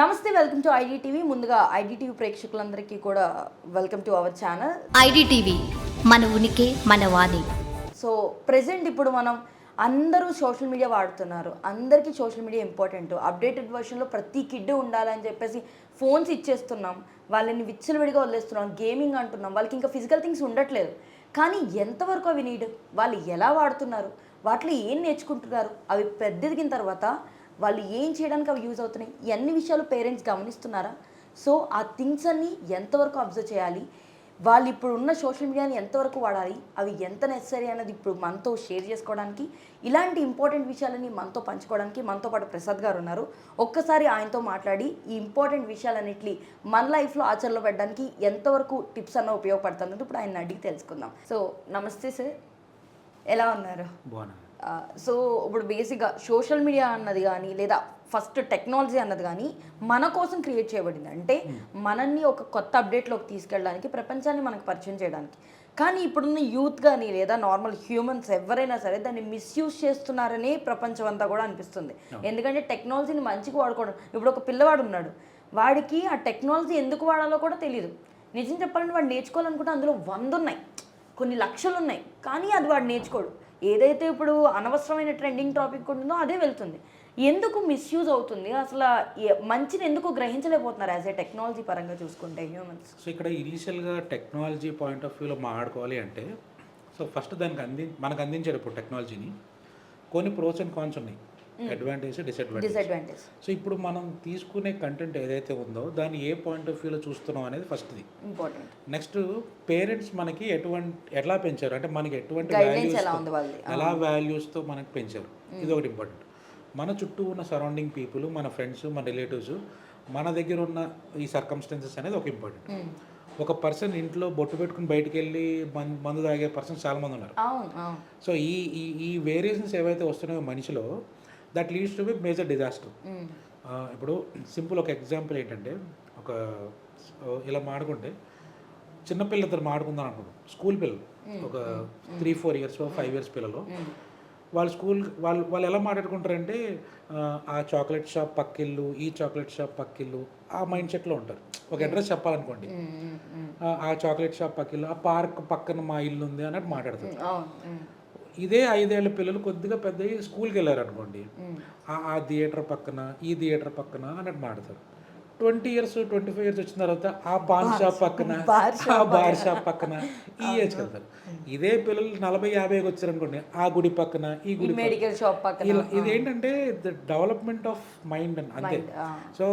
నమస్తే welcome to IDTV. ముందుగా IDTV ప్రేక్షకులందరికీ కూడా welcome to our channel. IDTV మన ఉనికి మన వాణి. సో ప్రెసెంట్ ఇప్పుడు మనం అందరూ సోషల్ మీడియా వాడుతున్నారు. అందరికీ సోషల్ మీడియా ఇంపార్టెంట్. అప్డేటెడ్ వర్షన్లో ప్రతి కిడ్ ఉండాలని చెప్పేసి ఫోన్స్ ఇచ్చేస్తున్నాం. వాళ్ళని విచ్చలవిడిగా వదిలేస్తున్నాం. గేమింగ్ అంటున్నాం. వాళ్ళకి ఇంకా ఫిజికల్ థింగ్స్ ఉండట్లేదు. కానీ ఎంతవరకు అవి నీడ్? వాళ్ళు ఎలా వాడుతున్నారు? వాటిలో ఏం నేర్చుకుంటున్నారు? అవి పెద్ద ఎదిగిన తర్వాత వాళ్ళు ఏం చేయడానికి అవి యూజ్ అవుతున్నాయి? ఎన్ని విషయాలు పేరెంట్స్ గమనిస్తున్నారా? సో ఆ థింగ్స్ అన్ని ఎంతవరకు అబ్జర్వ్ చేయాలి? వాళ్ళు ఇప్పుడు ఉన్న సోషల్ మీడియాని ఎంతవరకు వాడాలి? అవి ఎంత నెసరీ అనేది ఇప్పుడు మనతో షేర్ చేసుకోవడానికి ఇలాంటి ఇంపార్టెంట్ విషయాలని మనతో పంచుకోవడానికి మనతో పాటు ప్రసాద్ గారు ఉన్నారు. ఒక్కసారి ఆయనతో మాట్లాడి ఈ ఇంపార్టెంట్ విషయాలన్నిటి మన లైఫ్లో ఆచరణలో పెట్టడానికి ఎంతవరకు టిప్స్ అన్న ఉపయోగపడుతుంది ఇప్పుడు ఆయన అడిగి తెలుసుకుందాం. సో నమస్తే సార్. ఎలా ఉన్నారు? బాగున్నాను. సో ఇప్పుడు బేసిక్గా సోషల్ మీడియా అన్నది కానీ లేదా ఫస్ట్ టెక్నాలజీ అన్నది కానీ మన కోసం క్రియేట్ చేయబడింది. అంటే మనల్ని ఒక కొత్త అప్డేట్లోకి తీసుకెళ్ళడానికి ప్రపంచాన్ని మనకు పరిచయం చేయడానికి. కానీ ఇప్పుడున్న యూత్ కానీ లేదా నార్మల్ హ్యూమన్స్ ఎవరైనా సరే దాన్ని మిస్యూజ్ చేస్తున్నారనే ప్రపంచం అంతా కూడా అనిపిస్తుంది. ఎందుకంటే టెక్నాలజీని మంచిగా వాడుకోవడం ఇప్పుడు ఒక పిల్లవాడు ఉన్నాడు. వాడికి ఆ టెక్నాలజీ ఎందుకు వాడాలో కూడా తెలియదు నిజం చెప్పాలంటే వాడు నేర్చుకోవాలనుకుంటే అందులో వంద ఉన్నాయి కొన్ని లక్షలు ఉన్నాయి కానీ అది వాడు నేర్చుకోడు. ఏదైతే ఇప్పుడు అనవసరమైన ట్రెండింగ్ టాపిక్ ఉంటుందో అదే వెళ్తుంది. ఎందుకు మిస్యూజ్ అవుతుంది? అసలు మంచిని ఎందుకు గ్రహించలేకపోతున్నారు యాజ్ ఏ టెక్నాలజీ పరంగా చూసుకుంటే హ్యూమన్స్ సో ఇక్కడ ఇనీషియల్గా టెక్నాలజీ పాయింట్ ఆఫ్ వ్యూలో మాట్లాడుకోవాలి అంటే సో ఫస్ట్ దానికి అంది మనకు అందించేటప్పుడు టెక్నాలజీని కొన్ని ప్రోస్ అండ్ కాన్స్ ఉన్నాయి. అడ్వాంటేజ్ డిసడ్వాంటేజ్ సో ఇప్పుడు మనం తీసుకునే కంటెంట్ ఏదైతే ఉందో దాన్ని ఏ పాయింట్ ఆఫ్ వ్యూలో చూస్తున్నాం అనేది ఫస్ట్ది ఇంపార్టెంట్ నెక్స్ట్ పేరెంట్స్ మనకి ఎటువంటి ఎట్లా పెంచారు? అంటే మనకి ఎటువంటి values ఎలా ఎలా వాల్యూస్తో మనకు పెంచారు? ఇది ఒకటి ఇంపార్టెంట్ మన చుట్టూ ఉన్న సరౌండింగ్ పీపుల్ మన ఫ్రెండ్స్ మన రిలేటివ్స్ మన దగ్గర ఉన్న ఈ సర్కమ్స్టెన్సెస్ అనేది ఒక ఇంపార్టెంట్ ఒక పర్సన్ ఇంట్లో బొట్టు పెట్టుకుని బయటికి వెళ్ళి మందు తాగే పర్సన్స్ చాలా మంది ఉన్నారు సో ఈ ఈ వేరియేషన్స్ ఏవైతే వస్తున్నాయో మనిషిలో that leads to be major disaster. ఇప్పుడు సింపుల్ ఒక ఎగ్జాంపుల్ ఏంటంటే ఒక ఇలా మాడుకుంటే చిన్నపిల్లలు ఇద్దరు మాడుకుందాం అనుకుంటాం. స్కూల్ పిల్లలు. ఒక three four years five years పిల్లలు. వాళ్ళు స్కూల్ వాళ్ళు వాళ్ళు ఎలా మాట్లాడుకుంటారంటే ఆ, ఆ చాక్లెట్ షాప్ పక్కిల్లు ఈ చాక్లెట్ షాప్ పక్కిల్లు ఆ మైండ్ సెట్లో ఉంటారు. ఒక అడ్రస్ చెప్పాలనుకోండి. ఆ- చాక్లెట్ షాప్ పక్కిల్లు ఆ పార్క్ పక్కన మా ఇల్లు ఉంది అన్నట్టు మాట్లాడతారు. ఇదే ఐదేళ్ళ పిల్లలు కొద్దిగా పెద్ద స్కూల్కి వెళ్ళారు అనుకోండి mm. ఆ థియేటర్ పక్కన ఈ థియేటర్ పక్కన అన్నట్టు మాడతారు. Twenty years twenty five years వచ్చిన తర్వాత ఆ పాన్ షాప్ పక్కన ఆ బార్ షాప్ పక్కన ఈ ఏజ్ వెళ్తారు. ఇదే పిల్లలు నలభై యాభైకి వచ్చారు అనుకోండి ఆ గుడి పక్కన ఈ గుడి. మెడికల్ షాప్ పక్కన. ఇలా ఇదేంటంటే ద డెవలప్మెంట్ ఆఫ్ మైండ్ అని అంతే. సో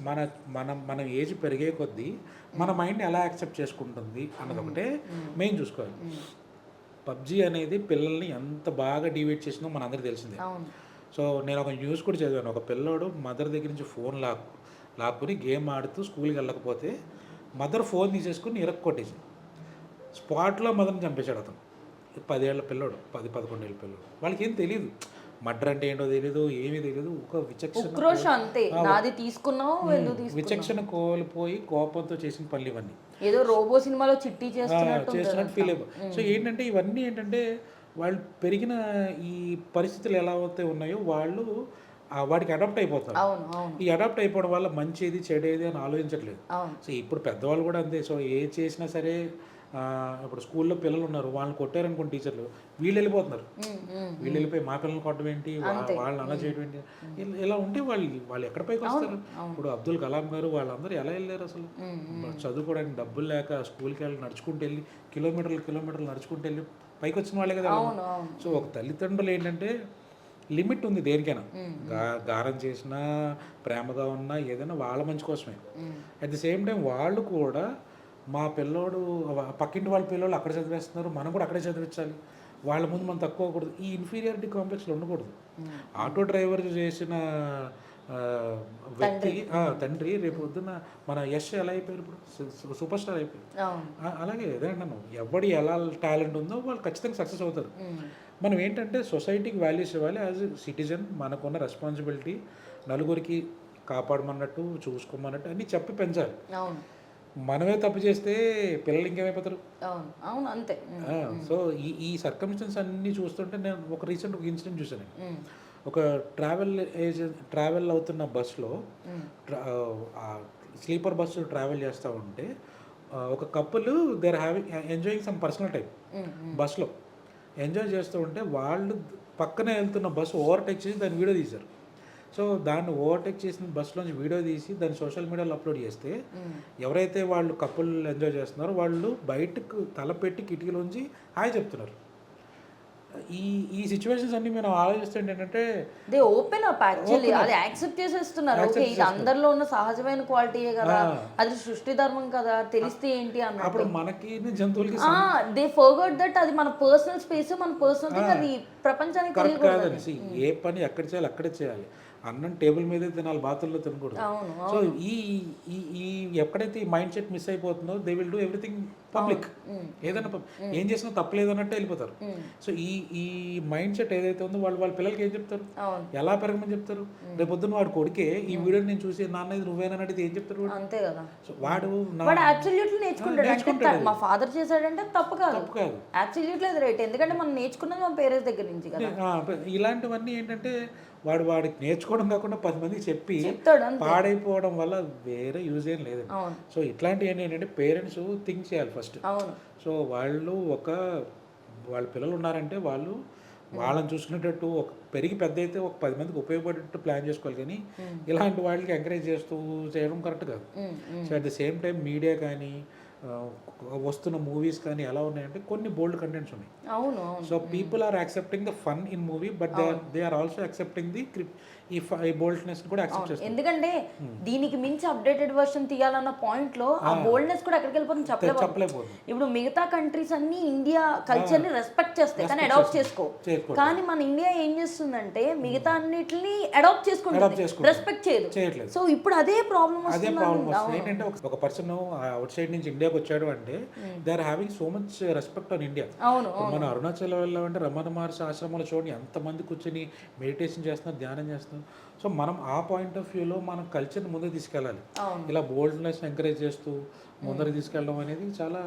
మన మనం మనం ఏజ్ పెరిగే కొద్దీ మన మైండ్ ఎలా యాక్సెప్ట్ చేసుకుంటుంది అన్నది ఒకటే మెయిన్ చూసుకోవాలి. పబ్జి అనేది పిల్లల్ని ఎంత బాగా డివైడ్ చేసిందో మన అందరికీ తెలిసిందే సో నేను ఒక న్యూస్ కూడా చదివాను. ఒక పిల్లోడు మదర్ దగ్గర నుంచి ఫోన్ లాక్ లాక్కుని గేమ్ ఆడుతూ స్కూల్కి వెళ్ళకపోతే మదర్ ఫోన్ తీసేసుకుని ఇరక్ కొట్టేసి స్పాట్లో మదర్ని చంపేశాడు అతను. పదేళ్ళ పిల్లోడు పది పదకొండేళ్ళ పిల్లోడు. వాళ్ళకి ఏం తెలియదు మర్డర్ అంటే ఏంటో తెలియదు ఏమీ తెలియదు ఒక విచక్షణ అంతే. నాది తీసుకున్నావు? విచక్షణ కోల్పోయి కోపంతో చేసిన పనులు ఇవన్నీ. ఏదో రోబో సినిమాలో చిట్టి చేస్తున్నట్టు ఫీల్ అయిపో సో ఏంటంటే ఇవన్నీ ఏంటంటే వాళ్ళు పెరిగిన ఈ పరిస్థితులు ఎలా అయితే ఉన్నాయో వాళ్ళు వాటికి అడాప్ట్ అయిపోతారు. ఈ అడాప్ట్ అయిపోవడం వల్ల మంచిది చెడేది అని ఆలోచించట్లేదు. సో ఇప్పుడు పెద్దవాళ్ళు కూడా అంతే. సో ఏ చేసినా సరే ఇప్పుడు స్కూల్లో పిల్లలు ఉన్నారు వాళ్ళని కొట్టారనుకోండి టీచర్లు వీళ్ళు వెళ్ళిపోతున్నారు. వీళ్ళు వెళ్ళిపోయి మా పిల్లల్ని కొట్టడం ఏంటి? వాళ్ళని అలా చేయడం ఏంటి? ఇలా- ఉంటే వాళ్ళు వాళ్ళు ఎక్కడ పైకి వస్తారు? ఇప్పుడు అబ్దుల్ కలాం గారు వాళ్ళందరూ ఎలా వెళ్ళారు అసలు? చదువుకోవడానికి డబ్బులు లేక స్కూల్కి వెళ్ళి నడుచుకుంటూ వెళ్ళి కిలోమీటర్లు కిలోమీటర్లు నడుచుకుంటూ వెళ్ళి పైకి వచ్చిన వాళ్ళే కదా సో ఒక తల్లిదండ్రులు ఏంటంటే లిమిట్ ఉంది దేనికైనా. గా గారం చేసినా ప్రేమగా ఉన్నా ఏదైనా వాళ్ళ మంచి కోసమే. అట్ ది సేమ్ టైం వాళ్ళు కూడా మా పిల్లోడు పక్కింటి వాళ్ళ పిల్లోళ్ళు అక్కడ చదివేస్తున్నారు మనం కూడా అక్కడే చదివించాలి. వాళ్ళ ముందు మనం తక్కువ అవ్వకూడదు. ఈ ఇన్ఫీరియారిటీ కాంప్లెక్స్లో ఉండకూడదు. ఆటో డ్రైవర్ చేసిన వ్యక్తి తండ్రి. రేపు పొద్దున్న మన యశ్ ఎలా అయిపోయారు ఇప్పుడు? సూపర్ స్టార్ అయిపోయారు అలాగే ఏదైనా ఎవడి ఎలా టాలెంట్ ఉందో వాళ్ళు ఖచ్చితంగా సక్సెస్ అవుతారు. మనం ఏంటంటే సొసైటీకి వాల్యూస్ ఇవ్వాలి. యాజ్ సిటిజన్ మనకున్న రెస్పాన్సిబిలిటీ నలుగురికి కాపాడమన్నట్టు చూసుకోమన్నట్టు అన్నీ చెప్పి పెంచాలి. మనమే తప్పు చేస్తే పిల్లలు ఇంకేమైపోతారు? అవును. అంతే. సో ఈ ఈ సర్కమ్స్టెన్స్ అన్నీ చూస్తుంటే నేను ఒక రీసెంట్ ఒక ఇన్సిడెంట్ చూశాను ఉమ్, ఒక ట్రావెల్ ఏజెంట్ ట్రావెల్ అవుతున్న బస్సులో స్లీపర్ బస్సు ట్రావెల్ చేస్తూ ఉంటే ఒక couple they are having enjoying some personal time బస్సులో ఎంజాయ్ చేస్తూ ఉంటే వాళ్ళు పక్కనే వెళ్తున్న బస్సు ఓవర్టేక్ చేసి దాన్ని వీడియో తీశారు. సో దాన్ని ఓవర్టేక్ చేసిన బస్సులోంచి వీడియో తీసి దాన్ని సోషల్ మీడియాలో అప్లోడ్ చేస్తే ఎవరైతే వాళ్ళు కపుల్ ఎంజాయ్ చేస్తున్నారో వాళ్ళు బయటకు తలపెట్టి కిటికీలోంచి హాయ్ చెప్తున్నారు. ఈ ఈ సిచ్యువేషన్స్ అన్ని మనం ఆలోచిస్తుంటే ఏంటంటే దే ఓపెన్ అప్ యాక్చువల్లీ. అది యాక్సెప్ట్ చేసేస్తున్నారు. ఓకే ఇది అందరిలో ఉన్న సహజమైన క్వాలిటీయే కదా? అది సృష్టి ధర్మం కదా? తెలిస్తే ఏంటి అన్నట్టు. అప్పుడు మనకి జంతువులకి దే ఫర్గట్ దట్ అది మన పర్సనల్ స్పేస్ మన పర్సనల్ థింగ్ అది ప్రపంచానికి తెలియకూడదు ఏ పని ఎక్కడ చేయాలి అక్కడే చేయాలి. అన్నం టేబుల్ మీదే తినాలి బాతుల్లో తినకూడదు. సో ఈ ఈ ఈ ఎక్కడైతే ఈ మైండ్ సెట్ మిస్ అయిపోతుందో they will do everything public. ఏదైనా ఏం చేసినా తప్పలేదు అన్నట్టు వెళ్ళిపోతారు. సో ఈ ఈ మైండ్ సెట్ ఏదైతే ఉందో వాళ్ళు వాళ్ళ పిల్లలకి ఏం చెప్తారు? ఎలా పెరగమని చెప్తారు? రేపు పొద్దున్న వాడు కొడుకే ఈ వీడియోని నేను చూసి నాన్న ఇది నువ్వేనని అడిగితే ఏం చెప్తారు అంతే కదా. సో వాడు అబ్సల్యూట్లీ నేర్చుకుంటాడు. మా ఫాదర్ చేశాడంటే తప్పు కాదు. తప్పు కాదు. అబ్సల్యూట్లీ అది రైట్ ఎందుకంటే మనం నేర్చుకున్నది మన పేరెంట్స్ దగ్గర నుంచి కదా. ఇలాంటివన్నీ ఏంటంటే వాడు వాడికి నేర్చుకోవడం కాకుండా పది మందికి చెప్పి పాడైపోవడం వల్ల వేరే యూజ్ ఏం లేదండి. సో ఇట్లాంటివి ఏంటంటే పేరెంట్స్ థింక్ చేయాలి ఫస్ట్ అవును. సో వాళ్ళు ఒక వాళ్ళ పిల్లలు ఉన్నారంటే వాళ్ళు వాళ్ళని చూసుకునేటట్టు ఒక పెరిగి పెద్ద అయితే ఒక పది మందికి ఉపయోగపడేటట్టు ప్లాన్ చేసుకోవాలి కానీ ఇలాంటి వాళ్ళకి ఎంకరేజ్ చేస్తూ చేయడం కరెక్ట్ కాదు. So at the same time media కానీ వస్తున్న మూవీస్ కానీ ఎలా ఉన్నాయంటే కొన్ని బోల్డ్ కంటెంట్స్ ఉన్నాయి. అవును so people are accepting the fun in movie but they are they are also accepting the ఈ బోల్డ్నెస్ కూడా యాక్సెప్ట్ చేస్తారు ఎందుకంటే దీనికి మించి అప్డేటెడ్ వర్షన్ తీయాలన్న పాయింట్లో ఆ బోల్డ్నెస్ కూడా ఎక్కడికి వెళ్ళిపోతుంది చెప్పలేదు చెప్పలేకపోతుంది. ఇప్పుడు మిగతా కంట్రీస్ అన్ని ఇండియా కల్చర్ని రెస్పెక్ట్ చేస్తాయి కానీ అడాప్ట్ చేసుకో. కానీ మన ఇండియా ఏం చేస్తుందంటే మిగతా అన్నిటిని అడాప్ట్ చేసుకుంటుంది. రెస్పెక్ట్ చేయదు. చేయట్లేదు. సో ఇప్పుడు అదే ప్రాబ్లం అదే ప్రాబ్లం ఏంటంటే ఒక- పర్సన్ అవుట్ సైడ్ నుంచి ఇండియాకి వచ్చాడు అంటే they are having so much respect on India మన అరుణాచల్ వెళ్ళామంటే రమణ మహర్షి ఆశ్రమంలో చూడండి ఎంతమంది కూర్చొని మెడిటేషన్ చేస్తున్నారు ధ్యానం చేస్తున్నారు. సో మనం ఆ పాయింట్ ఆఫ్ వ్యూలో మన కల్చర్ని ముందుకు తీసుకెళ్ళాలి. ఇలా బోల్డ్నెస్ ఎంకరేజ్ చేస్తూ ముందరకు తీసుకెళ్ళడం అనేది చాలా.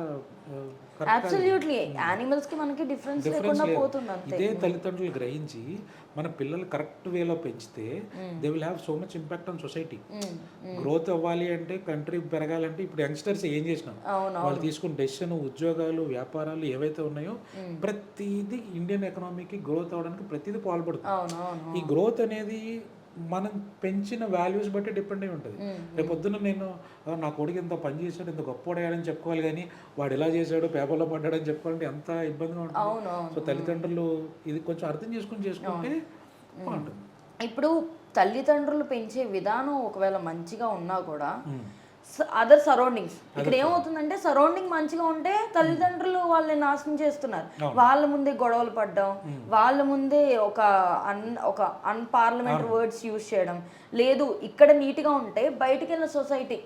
అబ్సల్యూట్లీ యానిమల్స్కి మనకి డిఫరెన్స్ లేకుండా పోతుంది అంతే. ఇదే తల్లిదండ్రులు గ్రహించి మన పిల్లలు కరెక్ట్ వేలో పెంచితే they will have so much impact on society growth అవ్వాలి అంటే కంట్రీ పెరగాలంటే ఇప్పుడు యంగ్స్టర్స్ ఏం చేసినాం? వాళ్ళు తీసుకున్న డెసిషన్ ఉద్యోగాలు వ్యాపారాలు ఏవైతే ఉన్నాయో ప్రతిదీ ఇండియన్ ఎకనామీకి గ్రోత్ అవడానికి ప్రతిదీ పాల్పడుతుంది. ఈ గ్రోత్ అనేది మనం పెంచిన వాల్యూస్ బట్టి డిపెండ్ అయి ఉంటుంది. రేపు పొద్దున్న నేను "ఆ, నా కొడుకు ఇంత పని చేశాడు ఇంత గొప్పవాడని చెప్పుకోవాలి కానీ వాడు ఎలా చేశాడు పేపర్లో పడ్డాడని చెప్పుకోవాలంటే ఎంత ఇబ్బందిగా ఉంటుంది. సో తల్లిదండ్రులు ఇది కొంచెం అర్థం చేసుకుని చేసుకుంటే బాగుంటుంది. ఇప్పుడు తల్లిదండ్రులు పెంచే విధానం ఒకవేళ మంచిగా ఉన్నా కూడా. అదర్ సరౌండింగ్స్ ఇక్కడ ఏమవుతుందంటే సరౌండింగ్ మంచిగా ఉంటే తల్లిదండ్రులు వాళ్ళని నాశనం చేస్తున్నారు. వాళ్ళ ముందే గొడవలు పడడం వాళ్ళ ముందే ఒక అన్ ఒక అన్పార్లమెంటరీ వర్డ్స్ యూజ్ చేయడం. లేదు ఇక్కడ నీట్గా ఉంటే బయటికి వెళ్ళిన సొసైటీ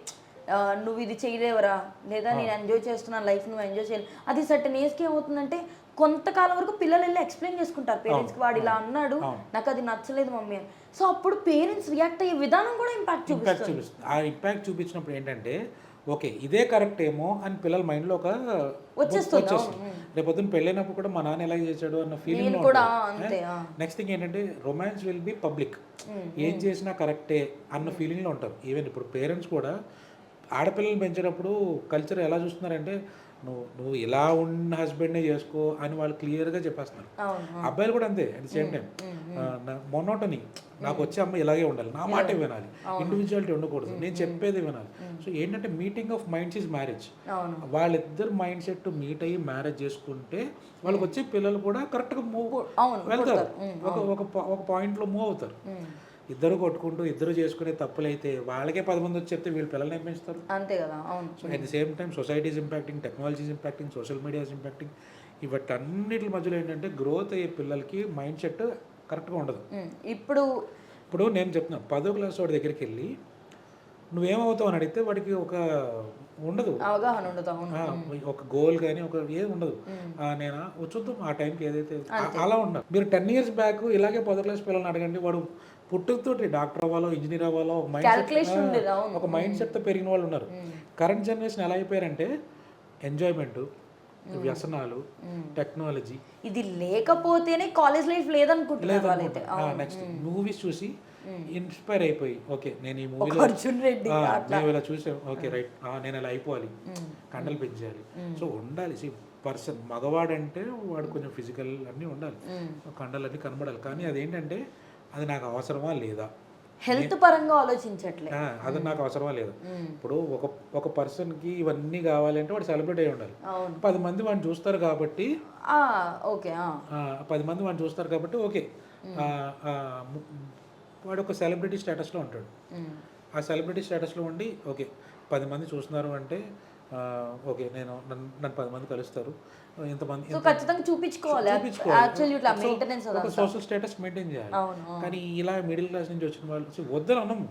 నువ్వు ఇది చేయలేవరా లేదా నేను ఎంజాయ్ చేస్తున్నా లైఫ్ నువ్వు ఎంజాయ్ చేయలేవు. అది సర్టన్ ఏజ్కి ఏమవుతుందంటే కొంతకాలం వరకు పిల్లలు వెళ్ళి ఎక్స్ప్లెయిన్ చేసుకుంటారు. పేరెంట్స్కి వాడు ఇలా అన్నాడు నాకు అది నచ్చలేదు మమ్మీ అని. సో అప్పుడు పేరెంట్స్ రియాక్ట్ అయ్యే విధానం కూడా ఇంపాక్ట్ చూపిస్తుంది. ఆ ఇంపాక్ట్ చూపించినప్పుడు ఏంటంటే ఓకే ఇదే కరెక్ట్ ఏమో అని పిల్లల మైండ్లో ఒక వచ్చేస్తుంది, వచ్చేస్తుంది. రేపు పొద్దున్న పెళ్ళైనప్పుడు కూడా మా నాన్న ఎలా చేశాడు అన్న ఫీలింగ్ కూడా. నెక్స్ట్ థింగ్ ఏంటంటే రొమాన్స్ విల్ బి పబ్లిక్ ఏం చేసినా కరెక్టే అన్న ఫీలింగ్లో ఉంటారు. ఈవెన్ ఇప్పుడు పేరెంట్స్ కూడా ఆడపిల్లలు పెంచేటప్పుడు కల్చర్ ఎలా చూస్తున్నారంటే నువ్వు నువ్వు ఇలా ఉన్న హస్బెండ్నే చేసుకో అని వాళ్ళు క్లియర్గా చెప్పేస్తున్నారు. అబ్బాయిలు కూడా అంతే అట్ ది సేమ్ టైం మొన్నోటని నాకు వచ్చే అమ్మాయి ఇలాగే ఉండాలి. నా మాట వినాలి. ఇండివిజువాలిటీ ఉండకూడదు. నేను చెప్పేది వినాలి. సో ఏంటంటే meeting of minds is marriage వాళ్ళిద్దరు మైండ్ సెట్ మీట్ అయ్యి మ్యారేజ్ చేసుకుంటే వాళ్ళకి వచ్చే పిల్లలు కూడా కరెక్ట్గా మూవ్ వెళ్తారు. ఒక ఒక పాయింట్లో మూవ్ అవుతారు. ఇద్దరు కొట్టుకుంటూ ఇద్దరు చేసుకునే తప్పులైతే వాళ్ళకే పది మంది వచ్చి చెప్తే వీళ్ళు పిల్లల్ని ఏం పెంచుతారు అంతే కదా అవును. So at the same time society is impacting technology is impacting social media is impacting ఇవటన్నిటి మధ్యలో ఏంటంటే గ్రోత్ అయ్యే పిల్లలకి మైండ్ సెట్ కరెక్ట్గా ఉండదు. ఇప్పుడు ఇప్పుడు నేను చెప్తున్నాను పదో క్లాస్ వాడి దగ్గరికి వెళ్ళి నువ్వేమవుతావు అని అడిగితే వాడికి ఒక ఉండదు. అవగాహన ఉండదు అవును. ఒక గోల్ కానీ ఒక ఏది ఉండదు. నేను చూద్దాం ఆ టైంకి ఏదైతే అలా ఉండదు మీరు టెన్ ఇయర్స్ బ్యాక్ ఇలాగే పదో క్లాస్ పిల్లల్ని అడగండి వాడు పుట్టుకతోటి డాక్టర్ అవ్వాలో ఇంజనీర్ అవ్వాలో ఒక మైండ్. ఒక మైండ్ సెట్తో పెరిగిన వాళ్ళు ఉన్నారు. కరెంట్ జనరేషన్ ఎలా అయిపోయారంటే ఎంజాయ్మెంట్ వ్యసనాలు టెక్నాలజీ ఇది లేకపోతేనే కాలేజ్ లైఫ్ లేదనుకుంటున్నారు నెక్స్ట్ మూవీస్ చూసి ఇన్స్పైర్ అయిపోయి. ఓకే నేను ఈ మూవీలో అర్జున్ రెడ్డి మేము ఇలా చూసాం ఓకే రైట్. నేను ఇలా అయిపోవాలి. కండలు పెంచాలి సో ఉండాలి. సి పర్సన్ మగవాడంటే వాడు కొంచెం ఫిజికల్ అన్నీ ఉండాలి. కండలు అన్నీ కనబడాలి. కానీ అదేంటంటే అది నాకు అవసరమా లేదా? హెల్త్ పరంగా ఆలోచించట్లే. అది నాకు అవసరమా లేదా? ఇప్పుడు ఒక ఒక పర్సన్కి ఇవన్నీ కావాలంటే వాడు సెలబ్రేట్ అయి ఉండాలి. పది మంది వాడిని చూస్తారు కాబట్టి ఓకే పది మంది వాడిని చూస్తారు కాబట్టి ఓకే. వాడు ఒక సెలబ్రిటీ స్టేటస్లో ఉంటాడు. ఆ సెలబ్రిటీ స్టేటస్లో ఉండి ఓకే పది మంది చూస్తున్నారు అంటే ఓకే నేను నన్ను నన్ను పది మంది కలుస్తారు. ఇంతమంది ఖచ్చితంగా చూపించుకోవాలి. సోషల్ స్టేటస్ మెయింటైన్ చేయాలి. కానీ ఇలా మిడిల్ క్లాస్ నుంచి వచ్చిన వాళ్ళు వద్దని అనము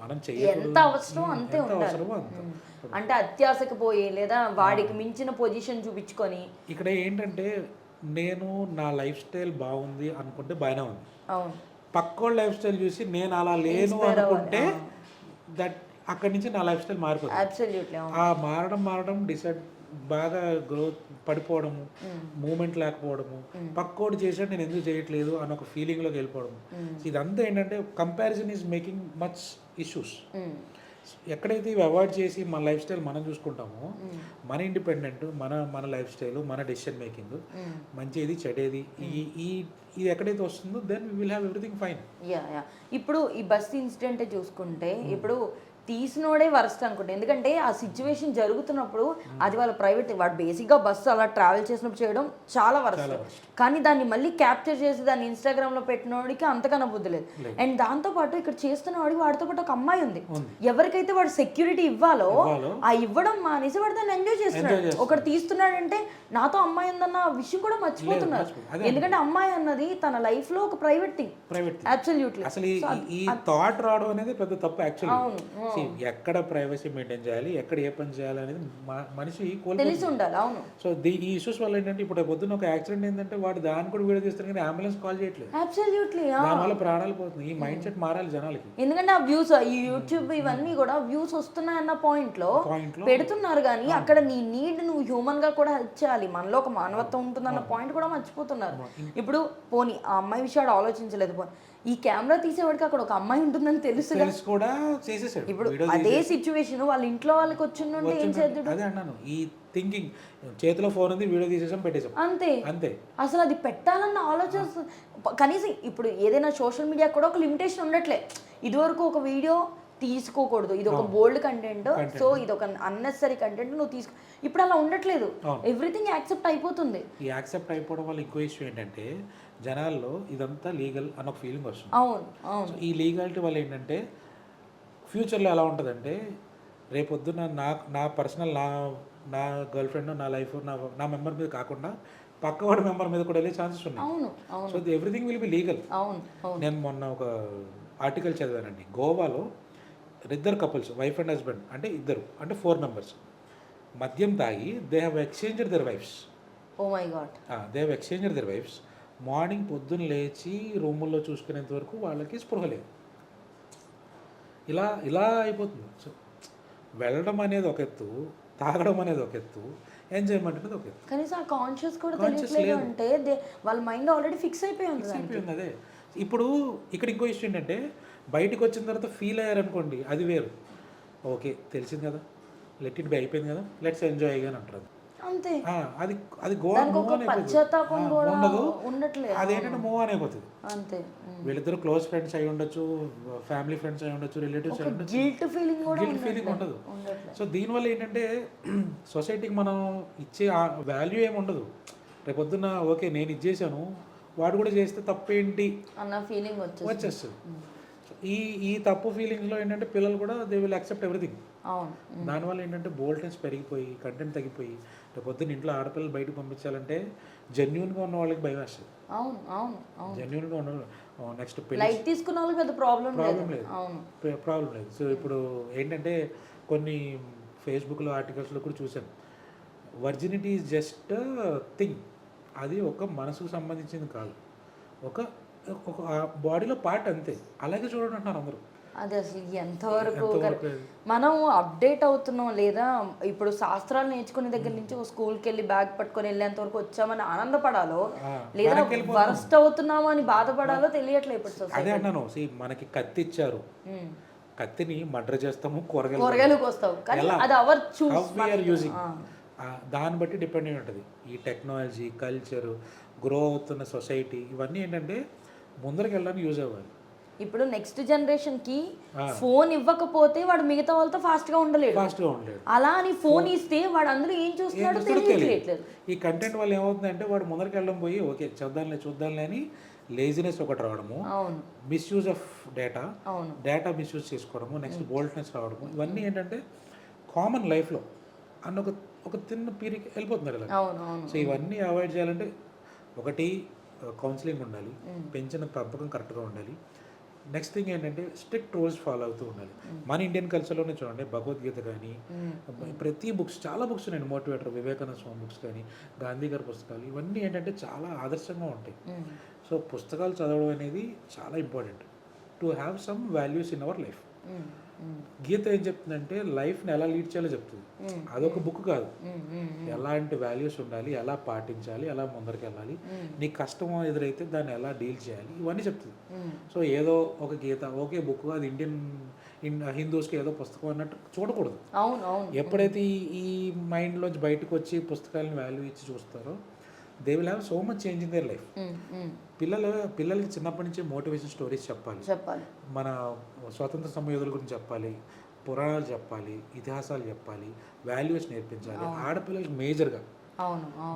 మనం ఎంత చేయకూడదు అవసరమో అంతే. అవసరమో అంటే అత్యాశకు పోయి లేదా వాడికి మించిన పొజిషన్ చూపించుకొని. ఇక్కడ ఏంటంటే నేను నా లైఫ్ స్టైల్ బాగుంది అనుకుంటే బాగానే ఉంది. పక్కోళ్ళ లైఫ్ స్టైల్ చూసి నేను అలా లేను అనుకుంటే దట్ అక్కడి నుంచి నా లైఫ్ స్టైల్ మారిపోతుంది. ఆ మారడం మారడం డిసైడ్ బాగా గ్రోత్ పడిపోవడము మూమెంట్ లేకపోవడము పక్కోడు చేసాడు నేను ఎందుకు చేయట్లేదు అని ఒక ఫీలింగ్లోకి వెళ్ళిపోవడము. ఇదంతా ఏంటంటే comparison is making much issues. ఎక్కడైతే ఇవి అవాయిడ్ చేసి మన లైఫ్ స్టైల్ మనం చూసుకుంటామో మన ఇండిపెండెంట్ మన మన లైఫ్ స్టైల్ మన డెసిషన్ మేకింగ్ మంచిది చెడేది ఈ ఈ ఇది ఎక్కడైతే వస్తుందో then we will have everything fine yeah yeah ఇప్పుడు ఈ బస్ ఇన్సిడెంట్ చూసుకుంటే ఇప్పుడు తీసినోడే వరస్ట్ అనుకుంటా. ఎందుకంటే ఆ సిచ్యువేషన్ జరుగుతున్నప్పుడు అది వాళ్ళ ప్రైవేట్ వాడు బేసిక్గా బస్సు అలా ట్రావెల్ చేసినప్పుడు చేయడం చాలా వరస్ట్. కానీ దాన్ని మళ్ళీ క్యాప్చర్ చేసి దాన్ని ఇన్స్టాగ్రామ్లో పెట్టినోడికి అంతకన్నా బుద్ధి లేదు. అండ్ దాంతో పాటు ఇక్కడ చేస్తున్న వాడికి వాడితో పాటు ఒక అమ్మాయి ఉంది. ఎవరికైతే వాడు సెక్యూరిటీ ఇవ్వాలో. ఆ ఇవ్వడం మానేసి వాడు దాన్ని ఎంజాయ్ చేస్తున్నాడు. ఒకటి తీస్తున్నాడంటే నాతో అమ్మాయి ఉందన్న విషయం కూడా మర్చిపోతున్నారు. మర్చిపో- ఎందుకంటే అమ్మాయి అన్నది తన లైఫ్లో ఒక ప్రైవేట్ థింగ్ అబ్సల్యూట్లీ అసలు ఈ- థాట్ రావడం అనేది పెద్ద తప్పు యాక్చువల్లీ ఎక్కడ ప్రైవసీ మెయింటైన్ చేయాలి ఎక్కడ ఏ పని చేయాలి అనేది మనిషి తెలిసి ఉండాలి అవును. సో దీ ఈ ఇష్యూస్ వల్ల ఏంటంటే ఇప్పుడు పొద్దున్న ఒక యాక్సిడెంట్ ఏంటంటే వాడు దాన్ని కూడా వీడియో తీస్తారు కానీ అంబులెన్స్ కాల్ చేయట్లేదు. అబ్సల్యూట్లీ దానివల్ల ప్రాణాలు పోతుంది ఈ మైండ్ సెట్ మారాలి జనాలకి. ఎందుకంటే ఆ వ్యూస్ ఈ యూట్యూబ్ ఇవన్నీ కూడా వ్యూస్ వస్తున్నాయన్న పాయింట్లో పాయింట్లో పెడుతున్నారు కానీ అక్కడ నీ నీడ్ నువ్వు హ్యూమన్గా కూడా హెల్ప్ చేయాలి. మనలో ఒక మానవత్వం ఉంటుందన్న పాయింట్ కూడా మర్చిపోతున్నారు. ఇప్పుడు పోనీ ఆ అమ్మాయి విషయాలు ఆలోచించలేదు పోనీ ఈ కెమెరా తీసేవాడికి అక్కడ ఒక అమ్మాయి ఉంటుందని తెలుసు తెలిసి కూడా చేసేసాడు. ఇప్పుడు అదే సిచ్యువేషన్ వాళ్ళ ఇంట్లో వాళ్ళకి వచ్చిందంటే ఏం చేద్దాం అదే అన్నాను. ఈ థింకింగ్ చేతిలో ఫోన్ ఉంది వీడియో తీసేసాం పెట్టేసాం. అంతే. అంతే. అసలు అది పెట్టాలన్న ఆలోచన కనీసం ఇప్పుడు ఏదైనా సోషల్ మీడియా కూడా ఒక లిమిటేషన్ ఉండట్లే. ఇదివరకు ఒక వీడియో తీసుకోకూడదు. ఇది ఒక బోల్డ్ కంటెంట్ సో ఇది ఒక అన్నెసరీ కంటెంట్ నువ్వు తీసుకో ఇప్పుడు అలా ఉండట్లేదు. ఎవ్రీథింగ్ యాక్సెప్ట్ అయిపోతుంది. ఈ యాక్సెప్ట్ అయిపోవడం వల్ల ఇంకో ఇష్యూ ఏంటంటే జనాల్లో ఇదంతా లీగల్ అని ఒక ఫీలింగ్ వస్తుంది. అవును ఈ లీగాలిటీ వల్ల ఏంటంటే ఫ్యూచర్లో ఎలా ఉంటుందంటే రేపొద్దున నా నా పర్సనల్ నా నా గర్ల్ ఫ్రెండ్ నా లైఫ్ నా నా మెంబర్ మీద కాకుండా పక్కవాడి మెంబర్ మీద కూడా వెళ్ళే ఛాన్సెస్ ఉన్నాయి. So everything will be legal. నేను మొన్న ఒక ఆర్టికల్ చదివానండి. గోవాలో ఇద్దరు కపుల్స్ వైఫ్ అండ్ హస్బెండ్ అంటే ఇద్దరు అంటే ఫోర్ మెంబర్స్. మద్యం తాగి they have exchanged their wives. Oh my god. They have exchanged their wives. Morning పొద్దున్న లేచి రూముల్లో చూసుకునేంత వరకు వాళ్ళకి స్పృహ లేదు. ఇలా ఇలా అయిపోతుంది. సో వెళ్ళడం అనేది ఒక ఎత్తు తాగడం అనేది ఒక ఎత్తు ఎంజాయ్మెంట్ అనేది ఒక ఎత్తు. కనీసం ఆ కాన్షియస్ కూడా తెలియట్లేదు. అంటే వాళ్ళ మైండ్ ఆల్రెడీ ఫిక్స్ అయిపోయి ఉంది దానికి. అయిపోయింది అదే. ఇప్పుడు ఇక్కడ ఇంకో ఇష్యూ ఏంటంటే బయటికి వచ్చిన తర్వాత ఫీల్ అయ్యారనుకోండి అది వేరు. ఓకే తెలిసింది కదా. లెట్ ఇట్ బి అయిపోయింది కదా. లెట్స్ ఎంజాయ్ అని అంటారు. అంతే. అది అది గోవా పశ్చాత్తాపం కూడా ఉండదు. ఉండట్లేదు. అదేంటంటే మూవ్ అని అయిపోతుంది. అంతే. వీళ్ళిద్దరు క్లోజ్ ఫ్రెండ్స్ అయి ఉండొచ్చు ఫ్యామిలీ ఫ్రెండ్స్ అయి ఉండొచ్చు రిలేటివ్స్ అయి ఉండొచ్చు. గిల్ట్ ఫీలింగ్ కూడా గిల్ట్ ఫీలింగ్ ఉండదు. సో దీనివల్ల ఏంటంటే సొసైటీకి మనం ఇచ్చే వాల్యూ ఏమి ఉండదు. రేపొద్దున ఓకే నేను ఇచ్చేసాను వాడు కూడా చేస్తే తప్పేంటి? అన్న ఫీలింగ్ వచ్చేసి వచ్చేస్తుంది. ఈ ఈ తప్పు ఫీలింగ్స్లో ఏంటంటే పిల్లలు కూడా దే విల్ యాక్సెప్ట్ ఎవ్రీథింగ్ దానివల్ల ఏంటంటే బోల్టెన్స్ పెరిగిపోయి కంటెంట్ తగ్గిపోయి పొద్దున్న ఇంట్లో ఆడపిల్లలు బయటకు పంపించాలంటే జెన్యున్గా ఉన్న వాళ్ళకి భయం వేస్తుంది. అవును అవును అవును. జెన్యున్గా ఉన్న నెక్స్ట్ లైట్ తీసుకున్న వాళ్ళకి పెద్ద ప్రాబ్లం లేదు. ప్రాబ్లం లేదు. ప్రాబ్లం లేదు. సో ఇప్పుడు ఏంటంటే కొన్ని ఫేస్బుక్లో ఆర్టికల్స్లో కూడా చూశాను. వర్జినిటీ ఈజ్ జస్ట్ థింగ్ అది ఒక మనసుకు సంబంధించింది కాదు. ఒక ఒక బాడీలో పార్ట్ అంతే. అలాగే చూడండి అంటున్నారు అందరూ. అది అసలు ఎంతవరకు? మనం అప్డేట్ అవుతున్నాం లేదా ఇప్పుడు శాస్త్రాలు నేర్చుకునే దగ్గర నుంచి ఒక స్కూల్కి వెళ్ళి బ్యాగ్ పట్టుకొని వెళ్ళేంత వరకు వచ్చామని ఆనందపడాలో లేదా. వరస్ట్ అవుతున్నామో అని బాధపడాలో తెలియట్లేదు ఇప్పుడు అదే అన్నాను మనకి కత్తి ఇచ్చారు కత్తిని మర్డర్ చేస్తాము కూరగాయలు కూరగాయలకు వస్తావు. కానీ? అది అవర్ చూస్ దాన్ని బట్టి డిపెండ్ అయి ఉంటుంది. ఈ టెక్నాలజీ కల్చర్ గ్రో అవుతున్న సొసైటీ ఇవన్నీ ఏంటంటే ముందరికి వెళ్ళడానికి యూజ్ అవ్వాలి. ఇప్పుడు నెక్స్ట్ జనరేషన్కి. ఫోన్ ఇవ్వకపోతే వాడు మిగతా వాళ్ళతో ఫాస్ట్గా ఉండలేడు. ఫాస్ట్గా ఉండలేడు. అలా అని ఫోన్ ఇస్తే వాడు అందులో ఏం చూస్తున్నాడో. తెలియట్లేదు. ఈ కంటెంట్ వల్ల ఏమవుతుందంటే వాడు ముందరికి వెళ్ళడం పోయి ఓకే చూద్దాంలే చూద్దాంలే అని లేజినెస్ ఒకటి రావడము మిస్యూజ్ ఆఫ్ డేటా అవును. డేటా మిస్యూజ్ చేసుకోవడము నెక్స్ట్ బోల్డ్నెస్ రావడము ఇవన్నీ ఏంటంటే కామన్ లైఫ్లో అన్న ఒక ఒక చిన్న పీరియడ్ వెళ్ళిపోతున్నారు ఇలా. సో ఇవన్నీ అవాయిడ్ చేయాలంటే ఒకటి కౌన్సిలింగ్ ఉండాలి పెంచిన పెంపకం కరెక్ట్గా ఉండాలి నెక్స్ట్ థింగ్ ఏంటంటే స్ట్రిక్ట్ రూల్స్ ఫాలో అవుతూ ఉండాలి. మన ఇండియన్ కల్చర్లోనే చూడండి భగవద్గీత కానీ ప్రతి బుక్స్ చాలా బుక్స్ ఉన్నాయండి మోటివేటర్ వివేకానంద స్వామి బుక్స్ కానీ గాంధీ గారి పుస్తకాలు ఇవన్నీ ఏంటంటే చాలా ఆదర్శంగా ఉంటాయి. సో పుస్తకాలు చదవడం అనేది చాలా important to have some values in our life Gita ఏం చెప్తుందంటే లైఫ్ని ఎలా లీడ్ చేయాలో చెప్తుంది. అదొక బుక్ కాదు. ఎలాంటి వాల్యూస్ ఉండాలి ఎలా పాటించాలి ఎలా ముందరికి వెళ్ళాలి నీకు కష్టం ఎదురైతే దాన్ని ఎలా డీల్ చేయాలి ఇవన్నీ చెప్తుంది. సో ఏదో ఒక గీత ఒకే బుక్ అది ఇండియన్ ఇన్ హిందూస్కి ఏదో పుస్తకం అన్నట్టు చూడకూడదు. ఎప్పుడైతే ఈ ఈ మైండ్లోంచి బయటకు వచ్చి పుస్తకాలను వాల్యూ ఇచ్చి చూస్తారో they will have so much change in their life. పిల్లలు పిల్లలకి చిన్నప్పటి నుంచే మోటివేషన్ స్టోరీస్ చెప్పాలి. చెప్పాలి. మన స్వాతంత్ర సమయోధుల గురించి చెప్పాలి పురాణాలు చెప్పాలి ఇతిహాసాలు చెప్పాలి వాల్యూస్ నేర్పించాలి. ఆడపిల్లలకి మేజర్గా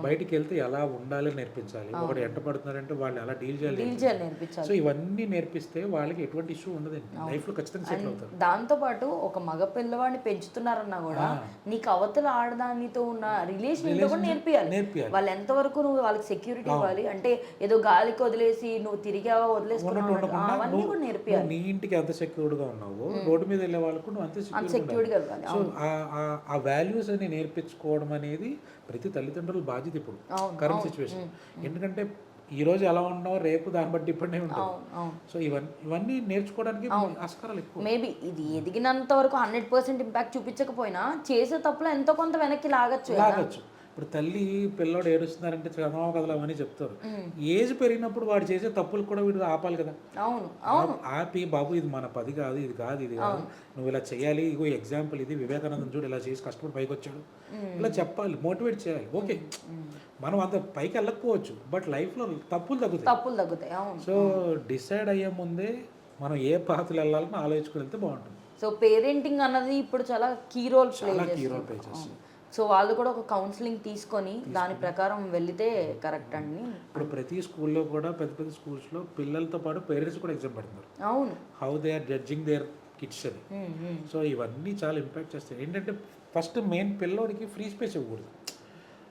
బయటికి వెళ్తే ఎలా ఉండాలి నేర్పించాలి ఒకటి ఎంట పడుతున్నారంటే వాళ్ళు ఎలా డీల్ చేయాలి డీల్ చేయాలి నేర్పించాలి సో ఇవన్నీ నేర్పిస్తే వాళ్ళకి ఎటువంటి ఇష్యూ ఉండదండి లైఫ్లో ఖచ్చితంగా సెటిల్ అవుతారు దాంతో పాటు ఒక మగ పిల్లవాడిని పెంచుతున్నారన్నా కూడా నీకు అవతల ఆడదానితో ఉన్న రిలేషన్ కూడా నేర్పియాలి నేర్పియాలి వాళ్ళు ఎంతవరకు నువ్వు వాళ్ళకి సెక్యూరిటీ ఇవ్వాలి అంటే ఏదో గాలికి వదిలేసి నువ్వు తిరిగావా వదిలేసుకున్నావు కూడా నేర్పియాలి నీ ఇంటికి ఎంత సెక్యూర్డ్గా ఉన్నావో రోడ్డు మీద వెళ్ళే వాళ్ళకు నువ్వు అంతే అంత సెక్యూర్ సెక్యూర్డ్గా ఆ- వాల్యూస్ అని నేర్పించుకోవడం అనేది ప్రతి తల్లిదండ్రుల బాధ్యత ఇప్పుడు కరెంట్ సిచ్యువేషన్ ఎందుకంటే ఈ రోజు ఎలా ఉన్నావు రేపు దాన్ని బట్టి డిపెండ్ అయి ఉంటుంది అవును సో ఇవన్నీ ఇవన్నీ నేర్చుకోవడానికి ఆస్కారాలు ఎక్కువ. మేబీ ఇది ఎదిగినంత వరకు హండ్రెడ్ పర్సెంట్ ఇంపాక్ట్ చూపించకపోయినా చేసే తప్పులో ఎంతో కొంత వెనక్కి లాగచ్చు లాగచ్చు. ఇప్పుడు తల్లి పిల్లోడు ఏడుస్తున్నారంటే చదవ కథలు అవన్నీ చెప్తారు. ఏజ్ పెరిగినప్పుడు వాడు చేసే తప్పులు కూడా వీడు ఆపాలి కదా. అవును ఆపి బాబు ఇది మన పది కాదు ఇది కాదు ఇది కాదు. నువ్వు ఇలా చేయాలి ఇగో ఎగ్జాంపుల్ ఇది వివేకానందం చూడు ఇలా చేసి కష్టపడి పైకి వచ్చాడు ఇలా చెప్పాలి మోటివేట్ చేయాలి. ఓకే. మనం అంత పైకి వెళ్ళకపోవచ్చు బట్ లైఫ్లో తప్పులు తగ్గుతాయి. తప్పులు తగ్గుతాయి అవును. సో డిసైడ్ అయ్యే ముందే మనం ఏ పాత్రలు వెళ్ళాలని ఆలోచించుకుని వెళ్తే బాగుంటుంది. సో పేరెంటింగ్ అన్నది ఇప్పుడు చాలా key role play key role play చేస్తుంది. సో వాళ్ళు కూడా ఒక కౌన్సిలింగ్ తీసుకొని దాని ప్రకారం వెళితే కరెక్ట్ అండి. ఇప్పుడు ప్రతి స్కూల్లో కూడా పెద్ద పెద్ద స్కూల్స్లో పిల్లలతో పాటు పేరెంట్స్ కూడా ఎగ్జామ్ పెడుతున్నారు. అవును. How they are judging their kids. So ఇవన్నీ చాలా ఇంపాక్ట్ చేస్తాయి. ఏంటంటే ఫస్ట్ మెయిన్ పిల్లోడికి ఫ్రీ స్పేస్ ఇవ్వకూడదు.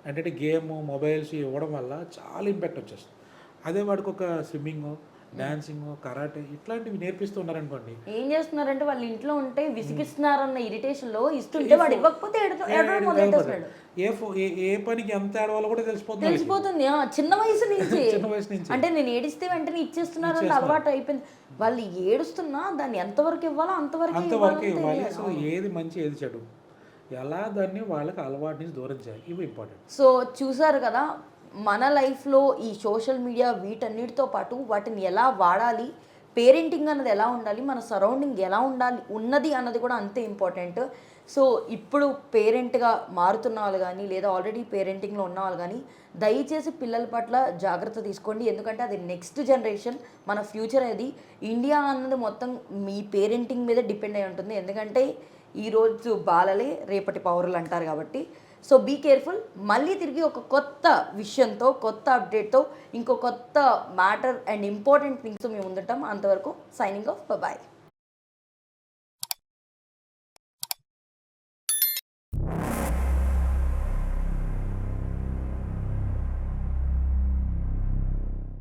అంటే గేమ్ మొబైల్స్ ఇవ్వడం వల్ల చాలా ఇంపాక్ట్ వచ్చేస్తుంది. అదే వాడికి ఒక స్విమ్మింగ్ డాన్సింగ్ కరాటే ఇట్లాంటివి నేర్పిస్తూ ఉన్నారనుకోండి. ఏం చేస్తున్నారంటే వాళ్ళు ఇంట్లో ఉంటే విసిగిస్తున్నారన్న ఇరిటేషన్లో ఇస్తుంటే వాడు ఇవ్వకపోతే ఏ ఏ పనికి ఎంత ఆడవాలో కూడా తెలిసిపోతుంది. తెలిసిపోతుంది. ఆ, చిన్న వయసు నుంచి. చిన్న వయసు నుంచి. అంటే నేను ఏడిస్తే వెంటనే ఇచ్చేస్తున్నారని అలవాటు అయిపోయింది. వాళ్ళు ఏడుస్తున్నా దాన్ని ఎంతవరకు ఇవ్వాలో అంతవరకు అంతవరకు ఇవ్వాలి. సో ఏది మంచి ఏది చెడు. ఎలా దాన్ని వాళ్ళకి అలవాటు నుంచి దూరం చేయాలి. ఇవి ఇంపార్టెంట్ సో చూసారు కదా మన లైఫ్లో ఈ సోషల్ మీడియా వీటన్నిటితో పాటు వాటిని ఎలా వాడాలి పేరెంటింగ్ అన్నది ఎలా ఉండాలి మన సరౌండింగ్ ఎలా ఉండాలి ఉన్నది అన్నది కూడా అంతే ఇంపార్టెంట్. సో ఇప్పుడు పేరెంట్గా మారుతున్న వాళ్ళు కానీ లేదా ఆల్రెడీ పేరెంటింగ్లో ఉన్న వాళ్ళు కానీ దయచేసి పిల్లల పట్ల జాగ్రత్త తీసుకోండి. ఎందుకంటే అది నెక్స్ట్ జనరేషన్ మన ఫ్యూచర్ అనేది ఇండియా అన్నది మొత్తం మీ పేరెంటింగ్ మీద డిపెండ్ అయి ఉంటుంది. ఎందుకంటే ఈరోజు బాలలే రేపటి పౌరులు అంటారు కాబట్టి. సో బీ కేర్ఫుల్ మళ్ళీ తిరిగి ఒక కొత్త విషయంతో కొత్త అప్డేట్తో ఇంకో కొత్త మ్యాటర్ అండ్ ఇంపార్టెంట్ థింగ్స్ మేము ఉండటం అంతవరకు సైనింగ్ ఆఫ్ బాయ్